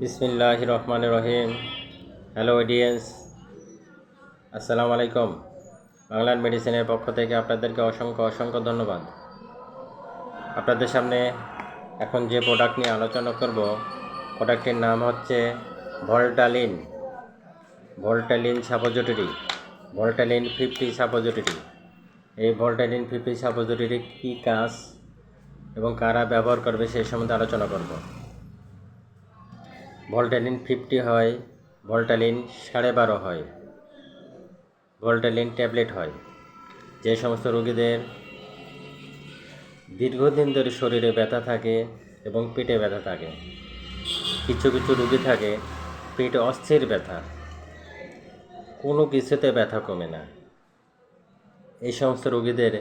বিসমিল্লাহ রহমান রহিম hello audience আসসালামু আলাইকুম বাংলার মেডিসিনের পক্ষ থেকে আপনাদেরকে অসংখ্য অসংখ্য ধন্যবাদ। আপনাদের সামনে এখন যে প্রোডাক্ট নিয়ে আলোচনা করব প্রোডাক্টটির নাম হচ্ছে Voltalin Voltalin suppository Voltalin fifty suppository এই ভল্টালিন ফিফটি সাপোজিটরি কী কাজ এবং কারা ব্যবহার করবে সেই সম্বন্ধে আলোচনা করব। ভল্টালিন ফিফটি হয়, ভল্টালিন সাড়ে বারো হয়, ভল্টালিন ট্যাবলেট হয়। যে সমস্ত রোগীদের দীর্ঘদিন ধরে শরীরে ব্যথা থাকে এবং পেটে ব্যথা থাকে, কিছু কিছু রোগী থাকে, পেটে অস্থির ব্যথা, কোনো কিছুতে ব্যথা কমে না। এই সমস্ত রোগীদের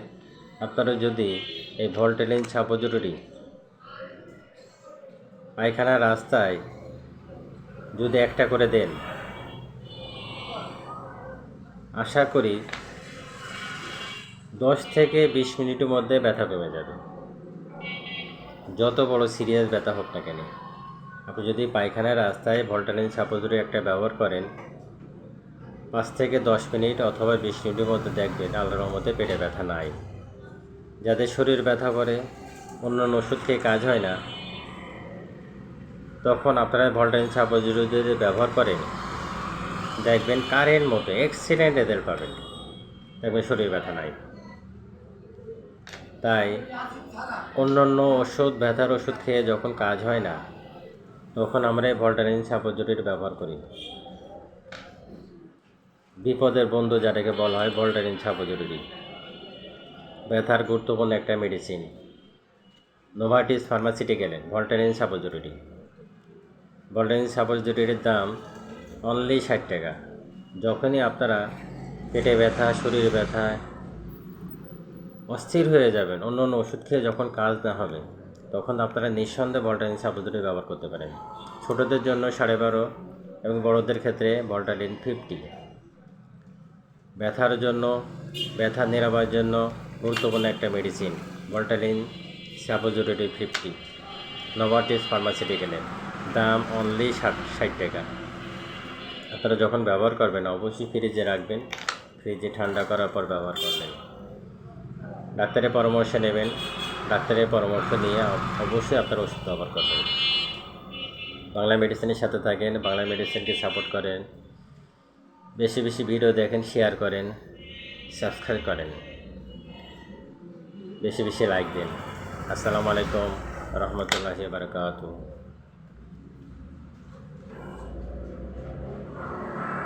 আপনারা যদি এই ভল্টালিন ছাপোজরুরি পায়খানা রাস্তায় যদি একটা করে দেন। আশা করি দশ থেকে বিশ মিনিটের মধ্যে ব্যথা কমে যাবে। যত বড় সিরিয়াস ব্যথা হোক না কেন। আপনি যদি পায়খানার রাস্তায় ভল্টালিন সাপোজুরি একটা ব্যবহার করেন, পাঁচ থেকে দশ মিনিট অথবা বিশ মিনিটের মধ্যে দেখবেন আল্লাহর মধ্যে পেটে ব্যথা নাই। যাদের শরীর ব্যথা করে অন্য অন্য ওষুধ খেয়ে কাজ হয় না তখন আপনারা ভল্টাইন সাপোজিটরি যদি ব্যবহার করেন, দেখবেন কারেন্ট মতো অ্যাক্সিডেন্ট এদের পাবেন। দেখবেন শরীর ব্যথা নাই। তাই অন্য অন্য ওষুধ, ব্যথার ওষুধ খেয়ে যখন কাজ হয় না, তখন আমরা এই ভল্টারিন সাপোজিটরির ব্যবহার করি। বিপদের বন্ধু যাটাকে বলা হয় ভল্টারিন সাপোজিটরি ব্যথার গুরুত্বপূর্ণ একটা মেডিসিন নোভাটিস ফার্মাসিটিক্যালের ভল্টারিন সাপোজিটরি ভল্টারিন সাপোজিটরির দাম অনলি ষাট টাকা। যখনই আপনারা পেটে ব্যথা, শরীরে ব্যথা, অস্থির হয়ে যাবেন, অন্য অন্য ওষুধ খেয়ে যখন কাজ না হবে, তখন আপনারা নিঃসন্দেহে ভল্টালিন সাপোজিটরি ব্যবহার করতে পারেন। ছোটোদের জন্য সাড়ে বারো এবং বড়োদের ক্ষেত্রে ভল্টালিন ফিফটি ব্যথার জন্য, ব্যথা নিরাময়ের জন্য গুরুত্বপূর্ণ একটা medicine Voltalin suppository fifty Novartis ফার্মাসিউটিক্যালের দাম অনলি ষাট ষাট টাকা। আপনারা যখন ব্যবহার করবেন, অবশ্যই ফ্রিজে রাখবেন। ফ্রিজে ঠান্ডা করার পর ব্যবহার করবেন। ডাক্তারের পরামর্শ নেবেন। ডাক্তারের পরামর্শ নিয়ে অবশ্যই আপনারা ওষুধ ব্যবহার করবেন। বাংলা মেডিসিনের সাথে থাকেন, বাংলা মেডিসিনকে সাপোর্ট করেন। বেশি বেশি ভিডিও দেখেন শেয়ার করেন সাবস্ক্রাইব করেন। বেশি বেশি লাইক দিন। আসসালামু আলাইকুম, রহমতুল্লাহি বারকাতুহ।